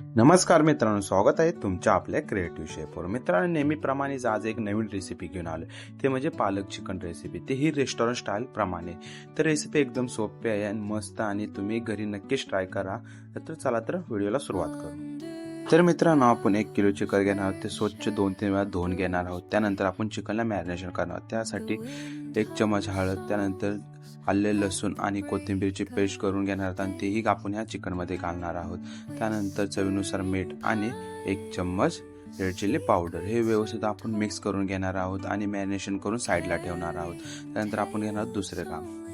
नमस्कार मित्रांनो स्वागत आहे तुमच्या आपल्या क्रिएटिव्ह शेफवर मित्रांनो नेहमीप्रमाणेच आज एक नवीन रेसिपी घेऊन आलो ते म्हणजे पालक चिकन रेसिपी ते ही रेस्टॉरंट स्टाईल प्रमाणे. तर रेसिपी एकदम सोपी आहे आणि मस्त आणि तुम्ही घरी नक्कीच ट्राय करा. तर चला तर व्हिडिओला सुरुवात करू. तर मित्रांनो आपण एक किलो चिकन घेणार आहोत. ते स्वच्छ दोन तीन वेळा धुवून घेणार आहोत. त्यानंतर आपण चिकनला मॅरिनेशन करणार आहोत. त्यासाठी एक चमच हळद त्यानंतर आले लसूण आणि कोथिंबीरची पेस्ट करून घेणार आहोत आणि तेही आपण ह्या चिकनमध्ये घालणार आहोत. त्यानंतर चवीनुसार मीठ आणि एक चम्मच रेड चिल्ली पावडर. हे व्यवस्थित आपण मिक्स करून घेणार आहोत आणि मॅरिनेशन करून साईडला ठेवणार आहोत. त्यानंतर आपण घेणार आहोत दुसरे काम.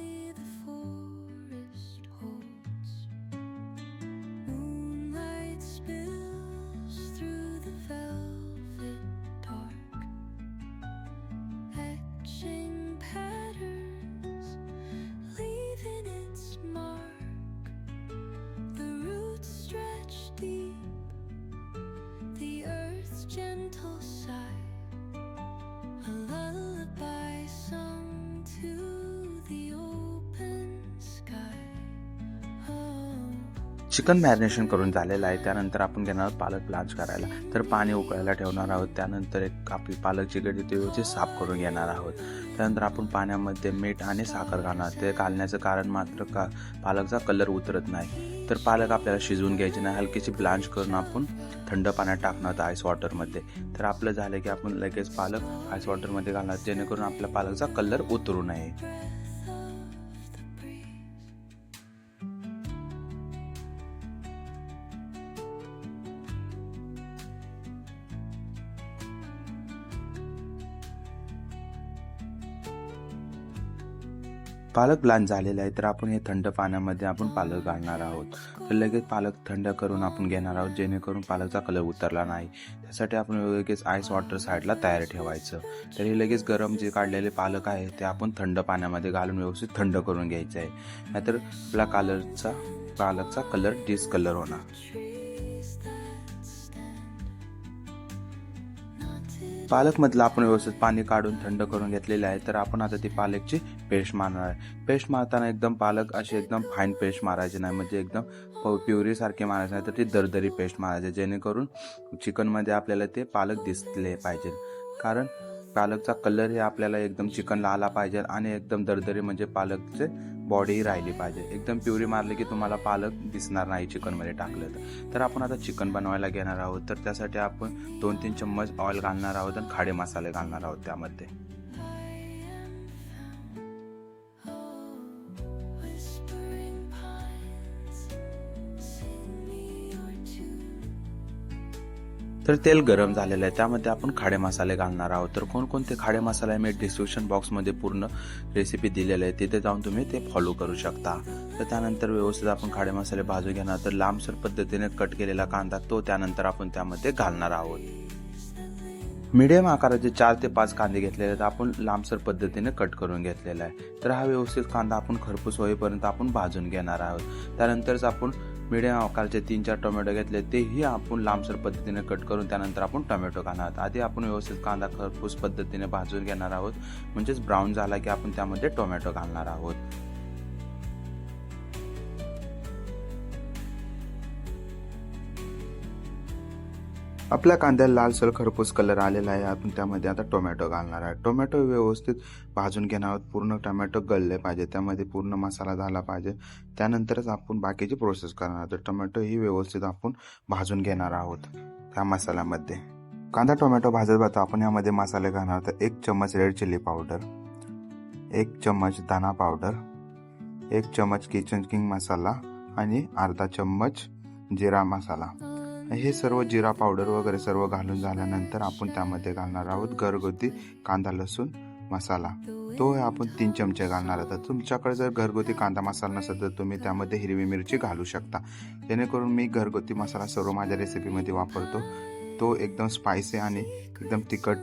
चिकन मॅरिनेशन करून झालेलं आहे. त्यानंतर आपण घेणार आहोत पालक ब्लांच करायला. तर पाणी उकळायला ठेवणार आहोत. त्यानंतर एक आपली पालकची गडी ते व्यवस्थित साफ करून घेणार आहोत. त्यानंतर आपण पाण्यामध्ये मीठ आणि साखर घालणार ते घालण्याचं कारण मात्र का पालकचा कलर उतरत नाही. तर पालक आपल्याला शिजवून घ्यायची नाही. हलकीची ब्लांच करून आपण थंड पाण्यात टाकणार आहोत आईस वॉटरमध्ये तर आपलं झालं की आपण लगेच पालक आईस वॉटरमध्ये घालणार जेणेकरून आपल्या पालकचा कलर उतरू नये. पालक ब्लांच झालेला आहे तर आपण हे थंड पाण्यामध्ये आपण पालक घालणार आहोत. तर लगेच पालक थंड करून आपण घेणार आहोत जेणेकरून पालकचा कलर उतरला नाही. त्यासाठी आपण लगेच आईस वॉटर साईडला तयार ठेवायचं. तर हे लगेच गरम जे काढलेले पालक आहे ते आपण थंड पाण्यामध्ये घालून व्यवस्थित थंड करून घ्यायचं आहे. नाहीतर आपला कलरचा पालकचा कलर डिसकलर होणार. पालकमधलं आपण व्यवस्थित पाणी काढून थंड करून घेतलेलं आहे तर आपण आता ती पालकची पेस्ट मारणार आहे. पेस्ट मारताना एकदम पालक अशी एकदम फाईन पेस्ट मारायची नाही म्हणजे एकदम प्युरीसारखी मारायची नाही तर ती दरदरी पेस्ट मारायची जेणेकरून चिकनमध्ये आपल्याला ते पालक दिसले पाहिजे. कारण पालकचा कलर हे आपल्याला एकदम चिकनला आला पाहिजे आणि एकदम दरदरी म्हणजे पालकचे बॉडीही राहिली पाहिजे. एकदम प्युरी मारली की तुम्हाला पालक दिसणार नाही चिकनमध्ये टाकलं तर. तर आपण आता चिकन बनवायला घेणार आहोत. तर त्यासाठी आपण दोन तीन चम्मच ऑइल घालणार आहोत आणि खाडे मसाले घालणार आहोत त्यामध्ये. तर तेल गरम झालेलं आहे. त्यामध्ये आपण खाडे मसाले घालणार आहोत. तर कोणकोणते खाडे मसाले मी डिस्क्रिप्शन बॉक्समध्ये पूर्ण रेसिपी दिलेली आहे तिथे जाऊन तुम्ही ते फॉलो करू शकता. तर त्यानंतर व्यवस्थित आपण खाडे मसाले भाजून घेणार. तर लांबसर पद्धतीने कट केलेला कांदा तो त्यानंतर आपण त्यामध्ये घालणार आहोत. मिडियम आकाराचे चार ते पाच कांदे घेतलेले आहेत. आपण लांबसर पद्धतीने कट करून घेतलेला आहे. तर हा व्यवस्थित कांदा आपण खरपूस होईपर्यंत आपण भाजून घेणार आहोत. त्यानंतरच आपण मिडियम आकाराचे तीन चार टोमॅटो घेतले तेही आपण लांबसर पद्धतीने कट करून त्यानंतर आपण टोमॅटो खाणार आहोत. आधी आपण व्यवस्थित कांदा खरपूस पद्धतीने भाजून घेणार आहोत. म्हणजेच ब्राऊन झाला की आपण त्यामध्ये टोमॅटो घालणार आहोत. आपल्या कांद्याला लालसर खरपूस कलर आलेला आहे. आपण त्यामध्ये आता टोमॅटो घालणार आहे. टोमॅटो व्यवस्थित भाजून घेणार आहोत पूर्ण टोमॅटो गळले पाहिजे. त्यामध्ये पूर्ण मसाला झाला पाहिजे. त्यानंतरच आपण बाकीची प्रोसेस करणार आहोत. टोमॅटो ही व्यवस्थित आपण भाजून घेणार आहोत त्या मसाल्यामध्ये. कांदा टोमॅटो भाजत भाजत आपण यामध्ये मसाले घालणार आहोत. एक चम्मच रेड चिली पावडर एक चम्मच दाना पावडर एक चम्मच किचन किंग मसाला आणि अर्धा चम्मच जिरा मसाला. हे सर्व जिरा पावडर वगैरे सर्व घालून झाल्यानंतर आपण त्यामध्ये घालणार आहोत घरगुती कांदा लसूण मसाला. तो आपण तीन चमचे घालणार आहोत. तुमच्याकडे जर घरगुती कांदा मसाला नसेल तर तुम्ही त्यामध्ये हिरवी मिरची घालू शकता. जेणेकरून मी घरगुती मसाला सर्व माझ्या रेसिपीमध्ये वापरतो. तो एकदम स्पायसी आणि एकदम तिखट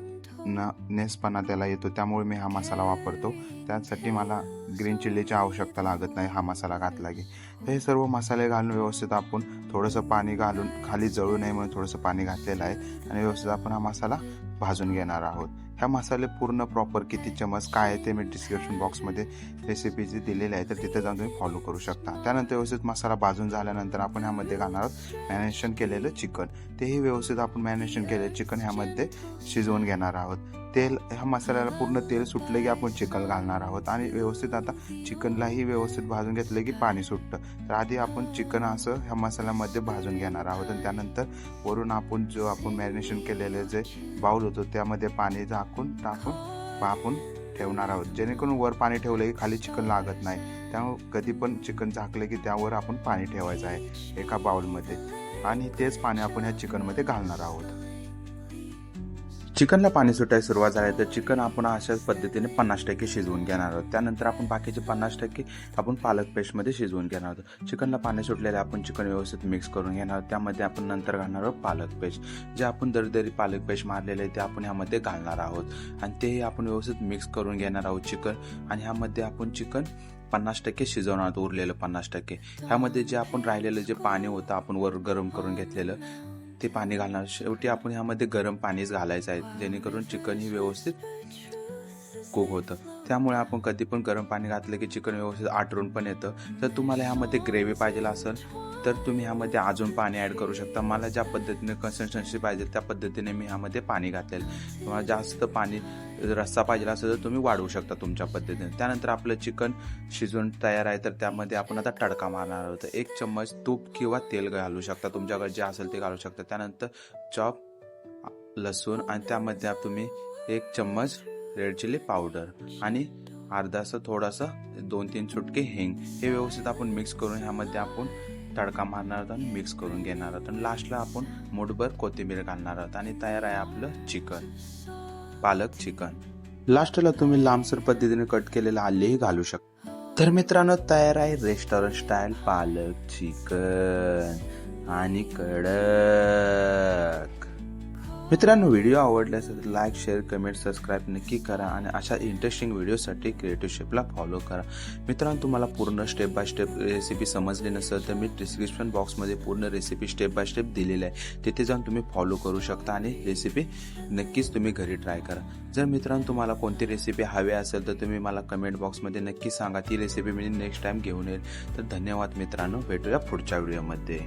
न नेसपणा त्याला येतो. त्यामुळे मी हा मसाला वापरतो. त्यासाठी मला ग्रीन चिल्लीची आवश्यकता लागत नाही हा मसाला घातला की. तर हे सर्व मसाले घालून व्यवस्थित आपण थोडंसं पाणी घालून खाली जळू नये म्हणून थोडंसं पाणी घातलेलं आहे. आणि व्यवस्थित आपण हा मसाला भाजून घेणार आहोत. ह्या मसाले पूर्ण प्रॉपर किती चमच काय आहे ते मी डिस्क्रिप्शन बॉक्समध्ये जे दिलेली आहे तर तिथे जाऊन तुम्ही फॉलो करू शकता. त्यानंतर व्यवस्थित मसाला भाजून झाल्यानंतर आपण ह्यामध्ये घालणार आहोत मॅरिनेशन केलेलं चिकन तेही व्यवस्थित आपण मॅरिनेशन केलेलं चिकन ह्यामध्ये शिजवून घेणार आहोत. तेल ह्या मसाल्याला पूर्ण तेल सुटलं की आपण चिकन घालणार आहोत. आणि व्यवस्थित आता चिकनलाही व्यवस्थित भाजून घेतलं की पाणी सुटतं. तर आधी आपण चिकन असं ह्या मसाल्यामध्ये भाजून घेणार आहोत. आणि त्यानंतर वरून आपण जो आपण मॅरिनेशन केलेले जे बाउल होतो त्यामध्ये पाणी झाकून टाकून आपण ठेवणार आहोत. जेणेकरून वर पाणी ठेवलं की खाली चिकन लागत नाही. त्यामुळे कधी पण चिकन झाकलं की त्यावर आपण पाणी ठेवायचं आहे एका बाउलमध्ये आणि तेच पाणी आपण ह्या चिकनमध्ये घालणार आहोत. चिकनला पाणी सुटायला सुरुवात झाली तर चिकन आपण अशाच पद्धतीने पन्नास टक्के शिजवून घेणार आहोत. त्यानंतर आपण बाकीचे पन्नास टक्के आपण पालक पेस्टमध्ये शिजवून घेणार आहोत. चिकनला पाणी सुटलेले आपण चिकन व्यवस्थित मिक्स करून घेणार आहोत. त्यामध्ये आपण नंतर घालणार आहोत पालक पेस्ट. जे आपण दरदरी पालक पेस्ट मारलेले आहे ते आपण ह्यामध्ये घालणार आहोत. आणि तेही आपण व्यवस्थित मिक्स करून घेणार आहोत चिकन. आणि ह्यामध्ये आपण चिकन पन्नास टक्के शिजवणार आहोत उरलेलं पन्नास टक्के. ह्यामध्ये जे आपण राहिलेलं जे पाणी होतं आपण वर गरम करून घेतलेलं ते पाणी घालणार. शेवटी आपण ह्यामध्ये गरम पाणीच घालायचं आहे जेणेकरून चिकन ही व्यवस्थित कुक होतं. त्यामुळे आपण कधी पण गरम पाणी घातलं की चिकन व्यवस्थित आटरून पण येतं. तर तुम्हाला ह्यामध्ये ग्रेव्ही पाहिजे असेल तर तुम्ही ह्यामध्ये अजून पाणी ॲड करू शकता. मला ज्या पद्धतीने कन्सिस्टन्सी पाहिजे त्या पद्धतीने मी ह्यामध्ये पाणी घातलेलं. तुम्हाला जास्त पाणी रस्सा पाहिजे असेल तर तुम्ही वाढवू शकता तुमच्या पद्धतीने. त्यानंतर आपलं चिकन शिजवून तयार आहे तर त्यामध्ये आपण आता तडका मारणार आहोत. एक चम्मच तूप किंवा तेल घालू शकता. तुमच्याकडे जे असेल ते घालू शकता. त्यानंतर चॉप लसूण आणि त्यामध्ये तुम्ही एक चम्मच रेड चिली पावडर आणि अर्धासा थोडासा दोन तीन चुटके हिंग. हे व्यवस्थित आपण मिक्स करून ह्यामध्ये आपण तडका मारणार आहोत आणि मिक्स करून घेणार आहोत. आणि लास्टला आपण मुठभर कोथिंबीर घालणार आहोत. आणि तयार आहे आपलं चिकन पालक चिकन. लास्टला तुम्ही लांबसर पद्धतीने कट केलेलं आलेही घालू शकता तर मित्रांनो तयार आहे रेस्टॉरंट स्टाईल पालक चिकन. आणि कडक. मित्रांनो व्हिडिओ आवडला असेल तर लाईक शेअर कमेंट सबस्क्राईब नक्की करा आणि अशा इंटरेस्टिंग व्हिडिओसाठी क्रिएटिव्ह शेपला फॉलो करा. मित्रांनो तुम्हाला पूर्ण स्टेप बाय स्टेप रेसिपी समजली नसेल तर मी डिस्क्रिप्शन बॉक्समध्ये पूर्ण रेसिपी स्टेप बाय स्टेप दिलेली आहे. तिथे जाऊन तुम्ही फॉलो करू शकता आणि रेसिपी नक्कीच तुम्ही घरी ट्राय करा. जर मित्रांनो तुम्हाला कोणती रेसिपी हवी असेल तर तुम्ही मला कमेंट बॉक्समध्ये नक्की सांगा. ती रेसिपी मी नेक्स्ट टाईम घेऊन येईल. तर धन्यवाद मित्रांनो. भेटूया पुढच्या व्हिडिओमध्ये